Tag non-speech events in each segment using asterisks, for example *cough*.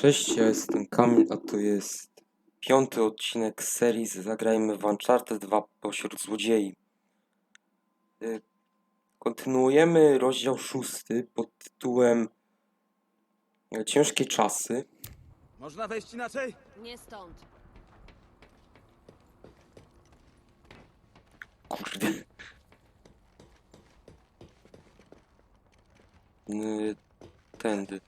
Cześć, ja jestem Kamil, a to jest piąty odcinek serii Zagrajmy w Uncharted 2 pośród złodziei. Y, Kontynuujemy rozdział szósty pod tytułem e, Ciężkie czasy. Można wejść inaczej? Nie stąd. Kurde. Y, Tędy.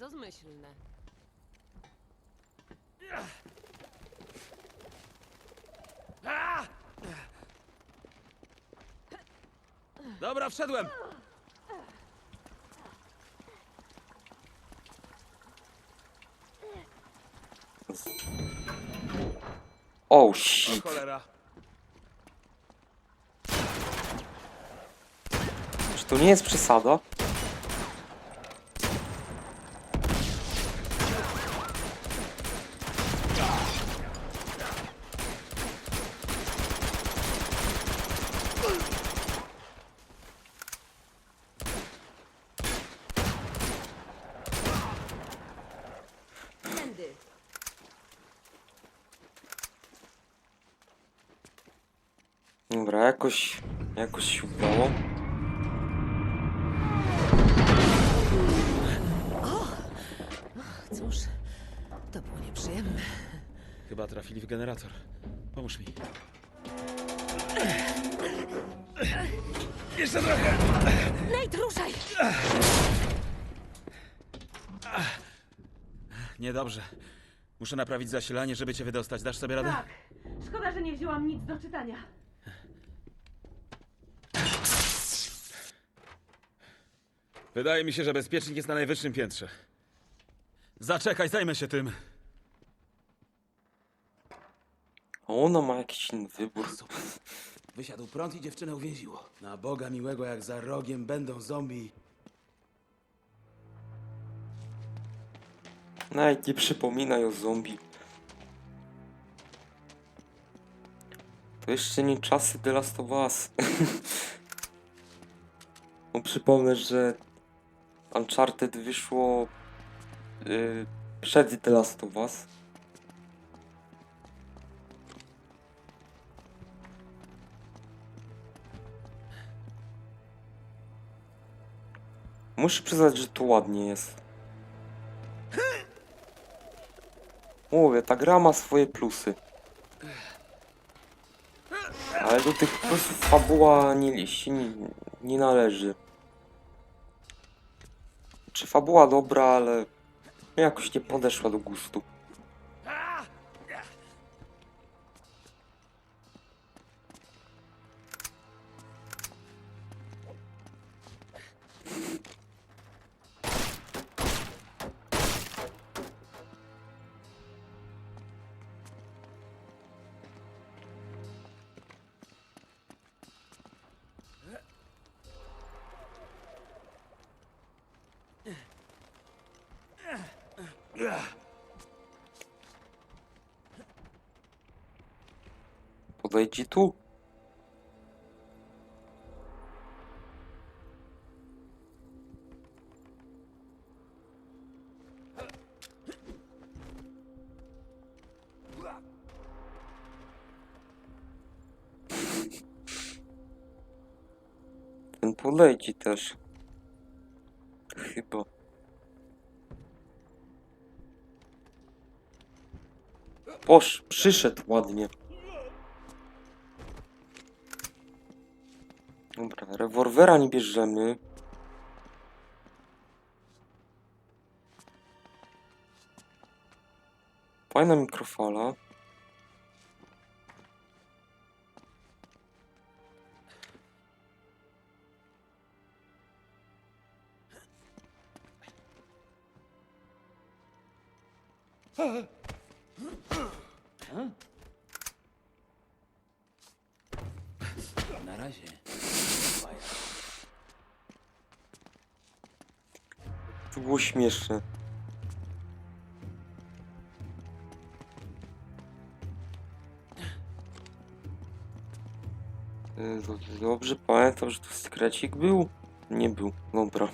Bardzo zmyślne. Dobra, wszedłem! Oh O cholera. Czy to nie jest przesada? Jeszcze trochę! Nate, ruszaj! Niedobrze. Muszę naprawić zasilanie, żeby cię wydostać. Dasz sobie radę? Tak. Szkoda, że nie wzięłam nic do czytania. Wydaje mi się, że bezpiecznik jest na najwyższym piętrze. Zaczekaj, zajmę się tym. Ona ma jakiś inny wybór. Wysiadł prąd i dziewczynę uwięziło. Na Boga miłego, jak za rogiem będą zombie. Nawet nie przypominaj o zombie. To jeszcze nie czasy The Last of Us. *laughs* no przypomnę, że Uncharted wyszło yy, przed The Last of Us. Muszę przyznać, że to ładnie jest. Mówię, ta gra ma swoje plusy. Ale do tych plusów fabuła nie, się nie, nie należy. Czy fabuła dobra, ale jakoś nie podeszła do gustu. Podejdź tu. Ten podejdzie też. Posz, przyszedł ładnie. Dobra, rewolwera nie bierzemy. Fajna mikrofala. śmieszne. Dobrze, pamiętam, że tu skrecik był? Nie był, dobra.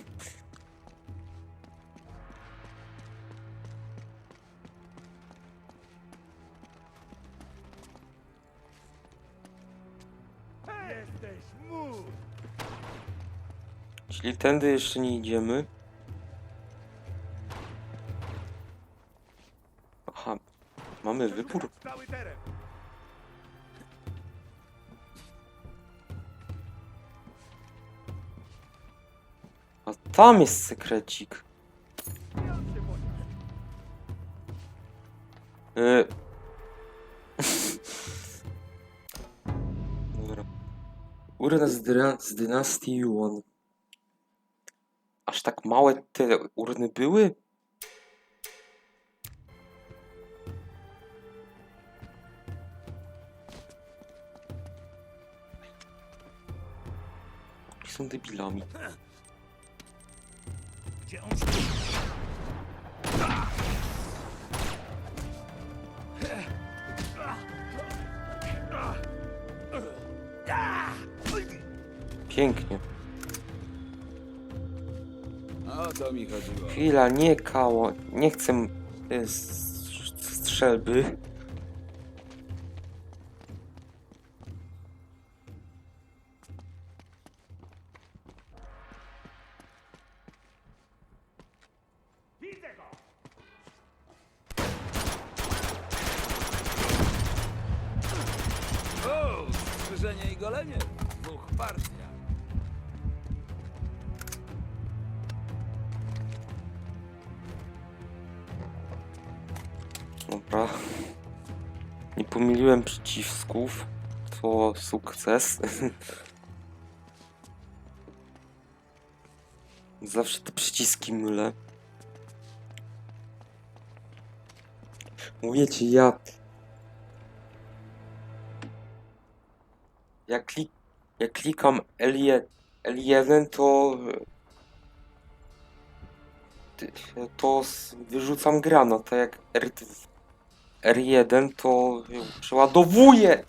Czyli tędy jeszcze nie idziemy. Mamy wybór. A tam jest sekrecik. *laughs* Dobra. Urna z, dyna z dynastii Yuan. Aż tak małe te urny były? Są debilami. Gdzie on Pięknie. O to mi chodziło. Chwila, nie kało. Nie chcę y, strzelby. Dobra. Nie pomyliłem przycisków. To sukces. *laughs* Zawsze te przyciski mylę. Mówię ci, ja... Jak, klik... Klikam L1, L1 to... To wyrzucam granat, a jak R2 R1 to ją przeładowuje.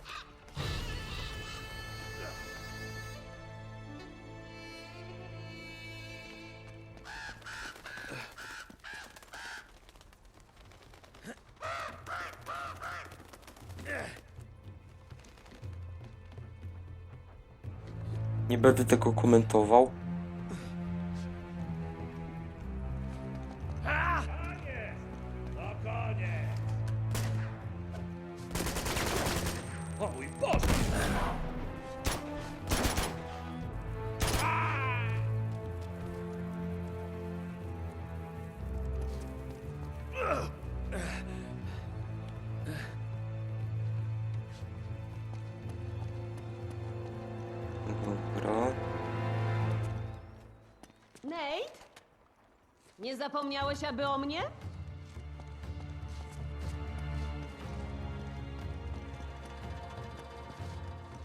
Nie będę tego komentował. Zapomniałeś aby o mnie?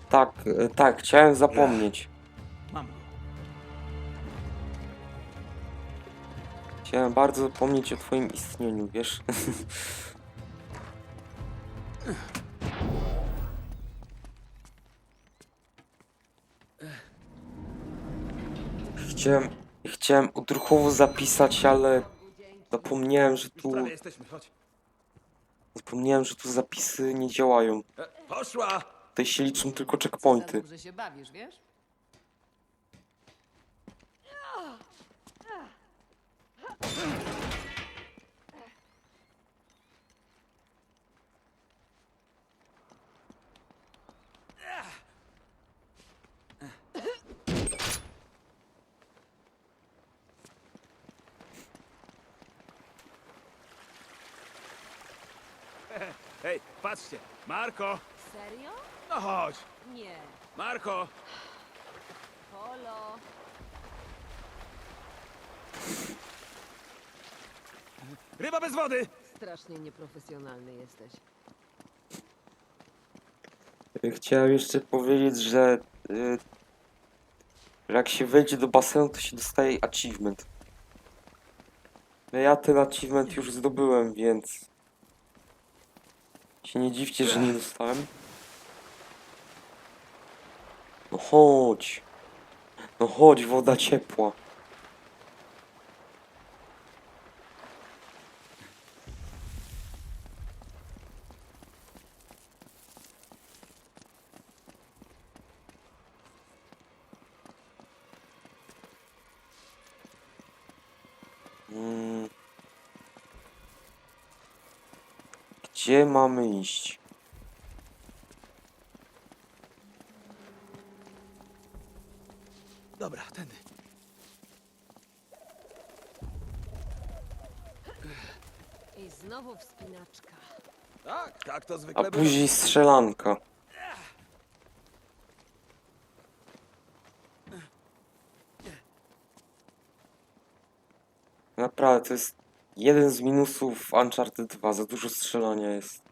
Tak, e, tak, chciałem zapomnieć. Mam go. Chciałem bardzo zapomnieć o twoim istnieniu, wiesz? *laughs* Chciałem, chciałem odruchowo zapisać, ale zapomniałem, że tu, prawie jesteśmy, chodź. zapomniałem, że tu zapisy nie działają. E, poszła! Tutaj się liczą tylko Za checkpointy. dobrze się bawisz, wiesz? Hej, patrzcie! Marko! Serio? No chodź! Nie. Marko! Polo. Ryba bez wody! Strasznie nieprofesjonalny jesteś. Chciałem jeszcze powiedzieć, że, y, że jak się wejdzie do basenu, to się dostaje achievement. No Ja ten achievement już zdobyłem, więc się nie dziwcie, że nie dostałem. No chodź. No chodź, woda ciepła. Mm. Gdzie mamy iść? Dobra, tędy. I znowu wspinaczka. Tak, tak to A zwykle bywa. później strzelanka. Naprawdę, to jest jeden z minusów Uncharted 2. Za dużo strzelania jest.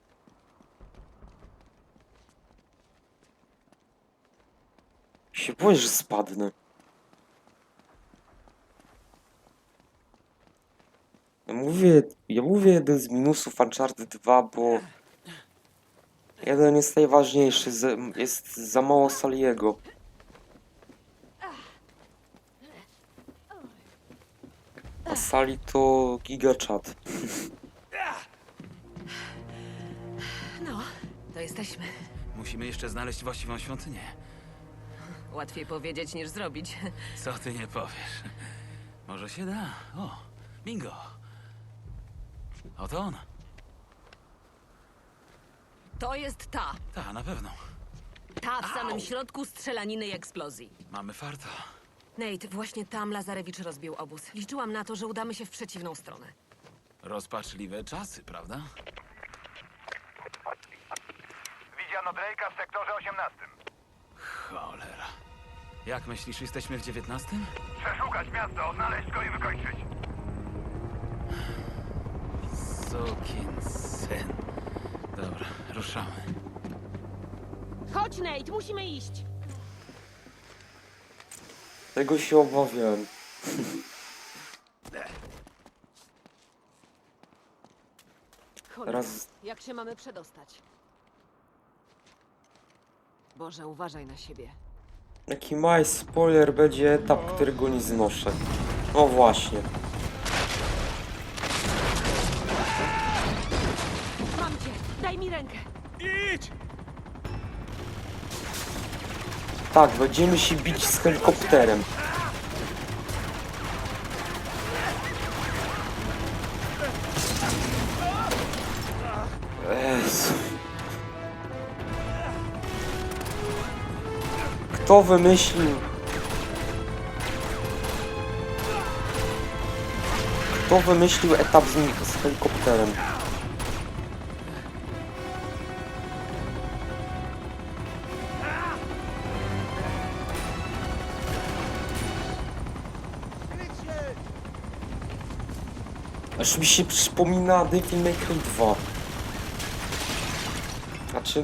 Się boję, że spadnę. Ja mówię, ja mówię jeden z minusów Uncharted 2, bo jeden jest najważniejszy, jest za mało Saliego. Sali to gigachat. No, to jesteśmy. Musimy jeszcze znaleźć właściwą świątynię. Łatwiej powiedzieć niż zrobić. Co ty nie powiesz? Może się da. O, bingo. Oto ona. To jest ta. Ta, na pewno. Ta w samym środku strzelaniny i eksplozji. Mamy farta. Nate, właśnie tam Lazarewicz rozbił obóz. Liczyłam na to, że udamy się w przeciwną stronę. Rozpaczliwe czasy, prawda? Widziano Drake'a w sektorze 18. Cholera. Jak myślisz, jesteśmy w dziewiętnastym? Przeszukać miasto, znaleźć go i wykończyć. Sokin syn. Dobra, ruszamy. Chodź, Nate, musimy iść. Tego się. Cholera, Raz- jak się mamy przedostać? Boże, uważaj na siebie. Jaki mały spoiler będzie etap, którego nie znoszę. No właśnie. Tak, będziemy się bić z helikopterem. Jezu. Kto wymyślił? Kto wymyślił etap z, z helikopterem? Aż mi się przypomina Devil May Cry 2. Znaczy.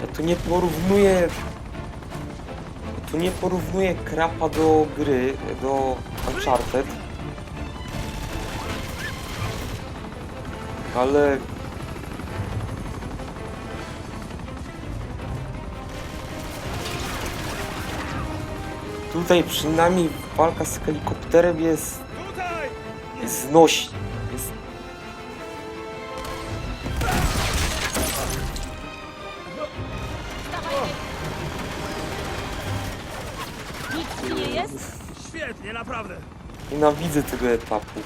Ja tu nie porównuję... Tu nie porównuję krapa do gry, do Uncharted. Ale... Tutaj przynajmniej walka z helikopterem jest Tutaj! znoś. Jest... Nic ci nie jest? Świetnie, naprawdę. Nienawidzę tego etapu.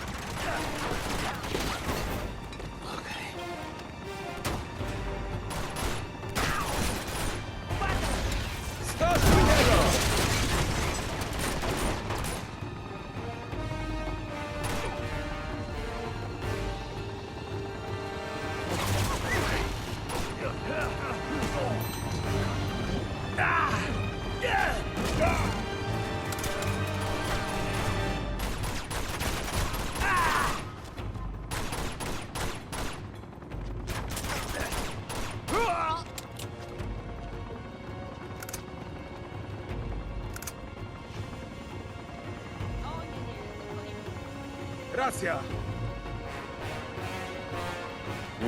Racja.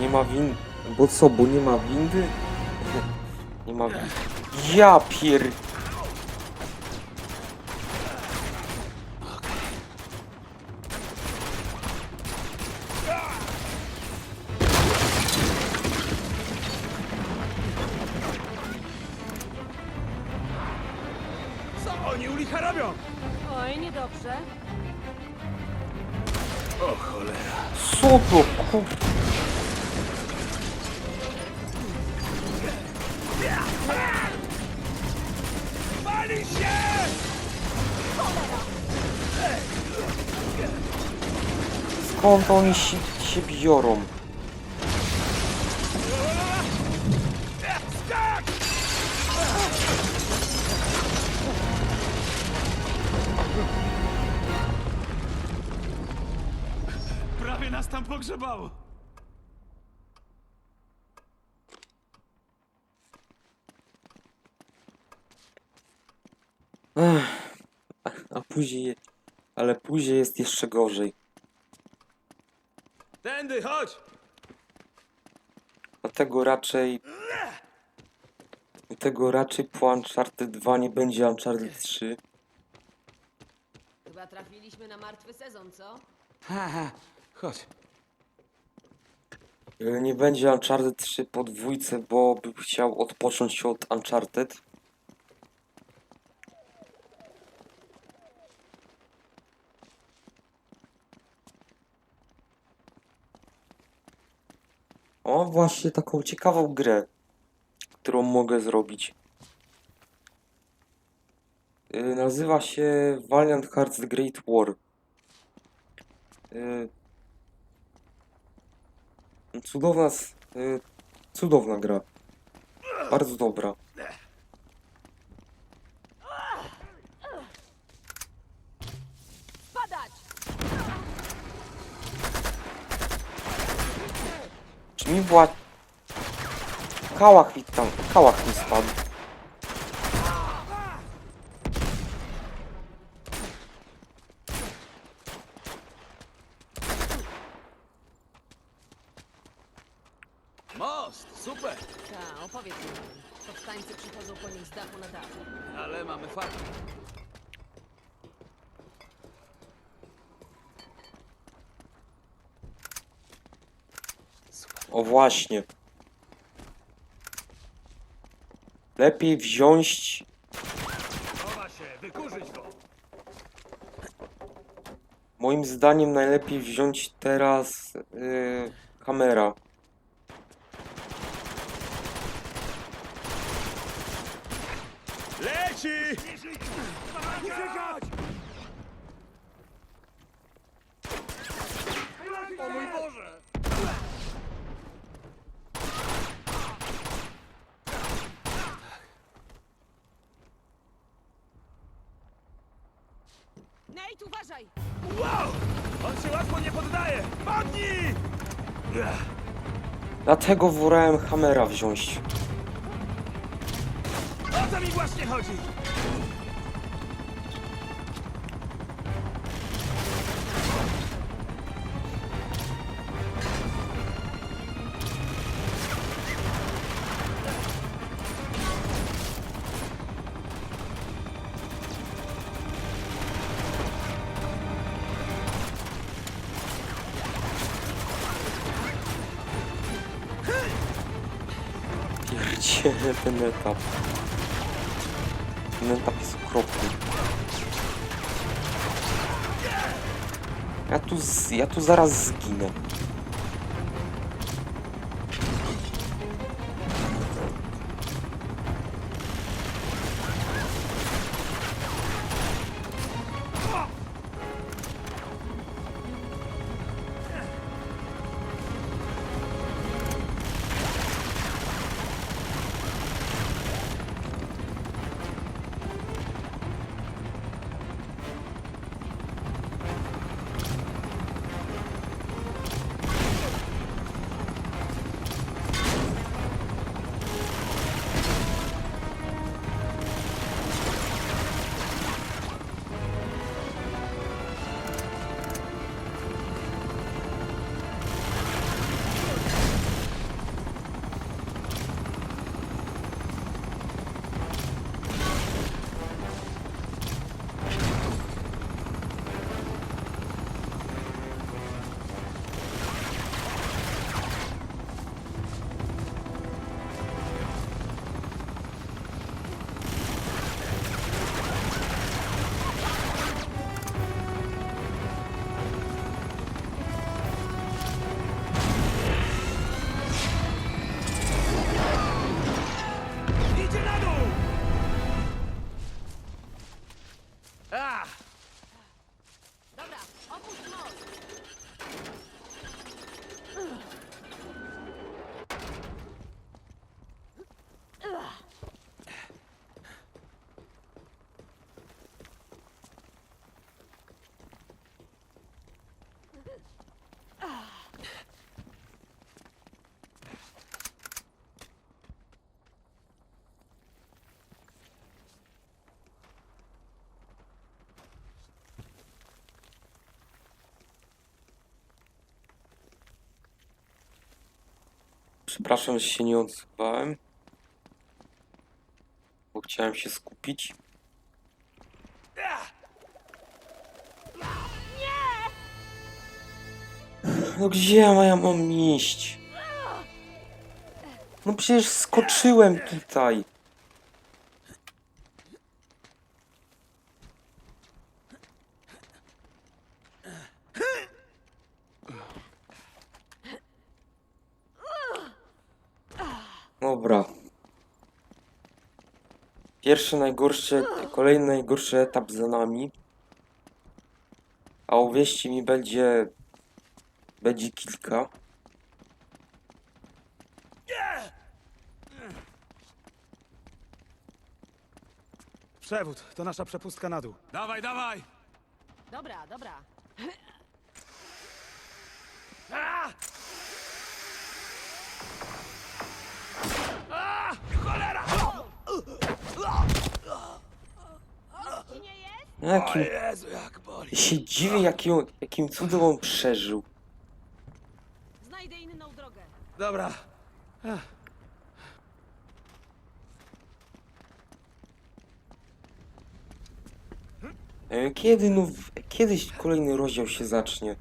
Nie ma win... Bo co, bo nie ma windy? *laughs* Nie ma windy. Ja pier... Co oni u licha robią? Oj, niedobrze. Co to się! Skąd oni się, się biorą? Tam pogrzebało. A później... Ale później jest jeszcze gorzej. Tędy, chodź! Dlatego raczej... Dlatego raczej po Uncharted 2 nie będzie Uncharted 3. Chyba trafiliśmy na martwy sezon, co? Haha, chodź. Y, Nie będzie Uncharted 3 po dwójce, bo bym chciał odpocząć od Uncharted. O, właśnie taką ciekawą grę, którą mogę zrobić. Y, Nazywa się Valiant Hearts Great War. Y, Cudowna, y, cudowna gra. Bardzo dobra. Padać! Czy mi była... Kałach mi tam, kałach mi spadł. Most, super! Ta, opowiedz mi. Powstańcy przychodzą po nich z dachu na dach. Ale mamy farmę. O właśnie. Lepiej wziąć... Chowa się, wykurzyć go. Moim zdaniem najlepiej wziąć teraz... y, kamera. Leci! Uciekać! O mój Boże! Nate, uważaj! Wow! On się łatwo nie poddaje! Padnij! Dlatego wolałem Hammera wziąć. O co mi właśnie chodzi? Pierdziele ten etap. Ten etap jest okropny. Ja tu, z, ja tu zaraz zginę. Przepraszam, że się nie odzywałem. Bo chciałem się skupić. No gdzie ja mam iść? No przecież skoczyłem tutaj. Dobra. Pierwszy najgorszy, kolejny najgorszy etap za nami. A uwierzcie mi, będzie... Będzie kilka. Przewód, to nasza przepustka na dół. Dawaj, dawaj! Dobra, dobra. Jakim... Jezu, jak boli. Się dziwię, jakim, jakim cudem on przeżył. Znajdę inną drogę. Dobra. E, Kiedy, no... w- Kiedyś kolejny rozdział się zacznie.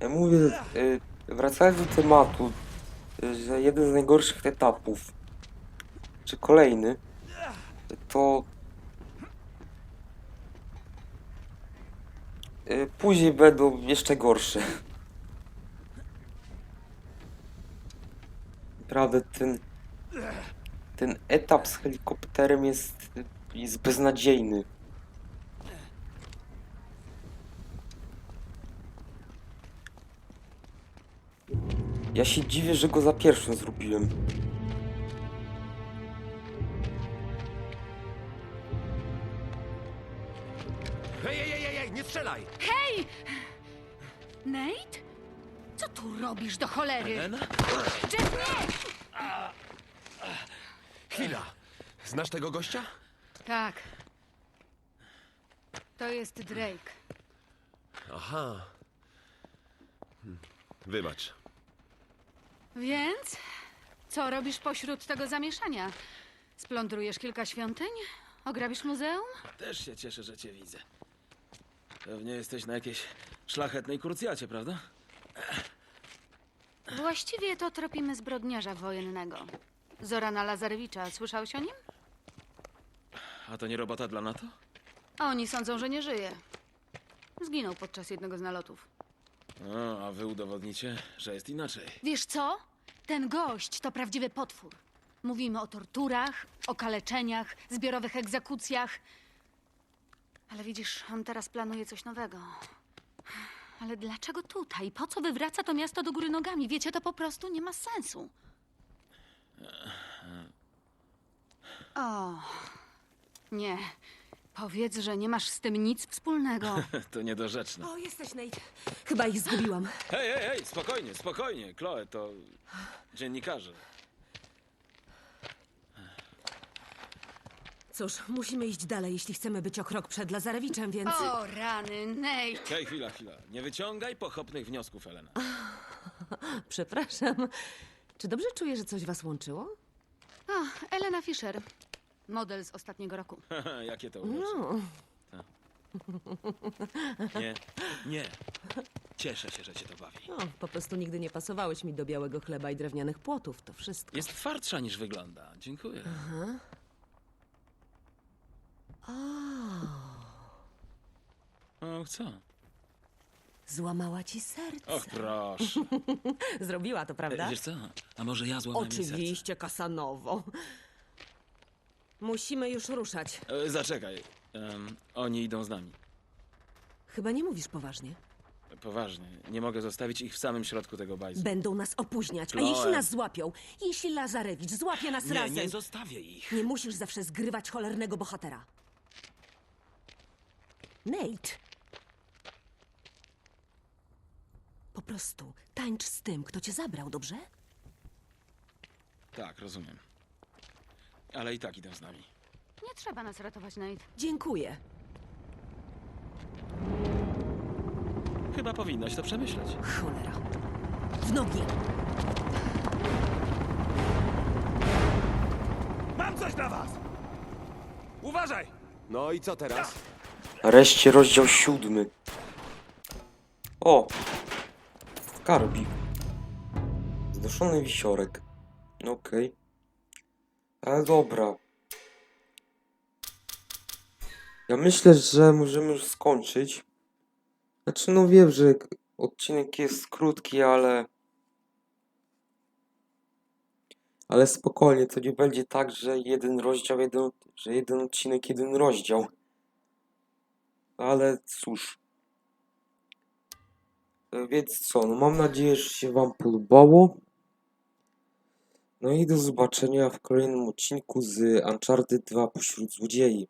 Ja mówię, e, wracając do tematu, że jeden z najgorszych etapów, czy kolejny, to e, później będą jeszcze gorsze. Naprawdę ten, ten etap z helikopterem jest, jest beznadziejny. Ja się dziwię, że go za pierwszym zrobiłem. Ej, ej, ej, ej, nie strzelaj! Nate? Co tu robisz do cholery? Elena? Jeff, nie! Chwila. Znasz tego gościa? Tak. To jest Drake. Aha. Hm, Wybacz. Więc? Co robisz pośród tego zamieszania? Splądrujesz kilka świątyń? Ograbisz muzeum? Też się cieszę, że cię widzę. Pewnie jesteś na jakiejś szlachetnej krucjacie, prawda? Właściwie to tropimy zbrodniarza wojennego. Zorana Lazarewicza. Słyszałeś o nim? A to nie robota dla NATO? Oni sądzą, że nie żyje. Zginął podczas jednego z nalotów. No, a wy udowodnicie, że jest inaczej. Wiesz co? Ten gość to prawdziwy potwór. Mówimy o torturach, okaleczeniach, zbiorowych egzekucjach. Ale widzisz, on teraz planuje coś nowego. Ale dlaczego tutaj? Po co wywraca to miasto do góry nogami? Wiecie, to po prostu nie ma sensu. O, nie. Powiedz, że nie masz z tym nic wspólnego. *laughs* To niedorzeczne. O, jesteś Nate. Chyba ich zgubiłam. Hej, hej, hej, spokojnie, spokojnie. Chloe, to dziennikarze. Cóż, musimy iść dalej, jeśli chcemy być o krok przed Lazarewiczem, więc... O, rany, Nate. Hej, chwila, chwila. Nie wyciągaj pochopnych wniosków, Elena. *laughs* Przepraszam. Czy dobrze czuję, że coś was łączyło? O, Elena Fischer. Model z ostatniego roku. *laughs* Jakie to urocze. No, Nie, nie. Cieszę się, że cię to bawi. no, po prostu nigdy nie pasowałeś mi do białego chleba i drewnianych płotów, to wszystko. Jest twardsza niż wygląda. Dziękuję. O, O, co? Złamała ci serce. Och, proszę. *laughs* Zrobiła to, prawda? Wiesz co, a może ja złamałem jej Oczywiście, Kasanowo. Musimy już ruszać. E, Zaczekaj. Em, oni idą z nami. Chyba nie mówisz poważnie. Poważnie. Nie mogę zostawić ich w samym środku tego bajzu. Będą nas opóźniać. A Chloe. jeśli nas złapią? Jeśli Lazarewicz złapie nas razem? nie zostawię ich. Nie musisz zawsze zgrywać cholernego bohatera. Nate! Po prostu tańcz z tym, kto cię zabrał, dobrze? Tak, rozumiem. Ale i tak idą z nami. Nie trzeba nas ratować, Nate. Dziękuję. Chyba powinnaś to przemyśleć. Cholera. W nogi! Mam coś dla was! Uważaj! No i co teraz? Nareszcie rozdział siódmy. O! Skarbik. Zdoszony wisiorek. Okej. Ale dobra. Ja myślę, że możemy już skończyć. Znaczy, no wiem, że odcinek jest krótki, ale... Ale spokojnie, to nie będzie tak, że jeden rozdział, jeden, że jeden odcinek, jeden rozdział. Ale cóż. Więc co, no mam nadzieję, że się Wam podobało. No i do zobaczenia w kolejnym odcinku z Uncharted 2 pośród złodziei.